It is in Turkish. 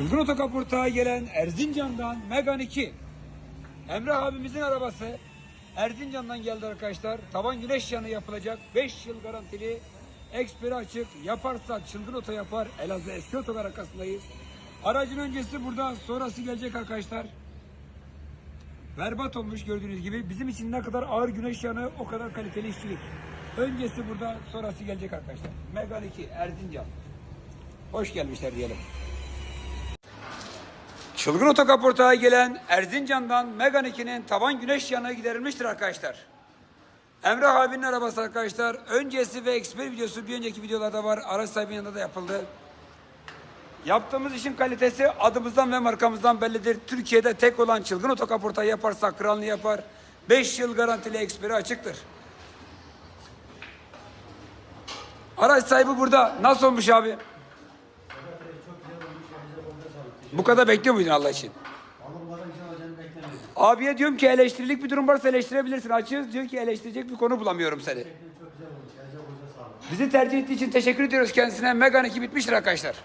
Çılgın Otokaport'a gelen Erzincan'dan Megan 2. Emrah abimizin arabası Erzincan'dan geldi arkadaşlar. Tavan güneş yanı yapılacak. 5 yıl garantili. Eksperi açık. Yaparsa çılgın oto yapar. Elazığ eski otogar arkasındayız. Aracın öncesi burada. Sonrası gelecek arkadaşlar. Berbat olmuş gördüğünüz gibi. Bizim için ne kadar ağır güneş yanı o kadar kaliteli işçilik. Öncesi burada. Sonrası gelecek arkadaşlar. Megan 2 Erzincan. Hoş gelmişler diyelim. Çılgın Otokaport'a gelen Erzincan'dan Megan 2'nin tavan güneş yanığı giderilmiştir arkadaşlar. Emrah abinin arabası arkadaşlar. Öncesi ve eksper videosu bir önceki videolarda var. Araç sahibinin yanında da yapıldı. Yaptığımız işin kalitesi adımızdan ve markamızdan bellidir. Türkiye'de tek olan çılgın otokaporta yaparsa kralını yapar. 5 yıl garantili eksperi açıktır. Araç sahibi burada. Nasıl olmuş abi? Bu kadar bekliyor muydun Allah için? Abiye diyorum ki eleştirilik bir durum varsa eleştirebilirsin. Açığız diyor ki eleştirecek bir konu bulamıyorum seni. Bizi tercih ettiği için teşekkür ediyoruz kendisine. Megan 2 bitmiştir arkadaşlar.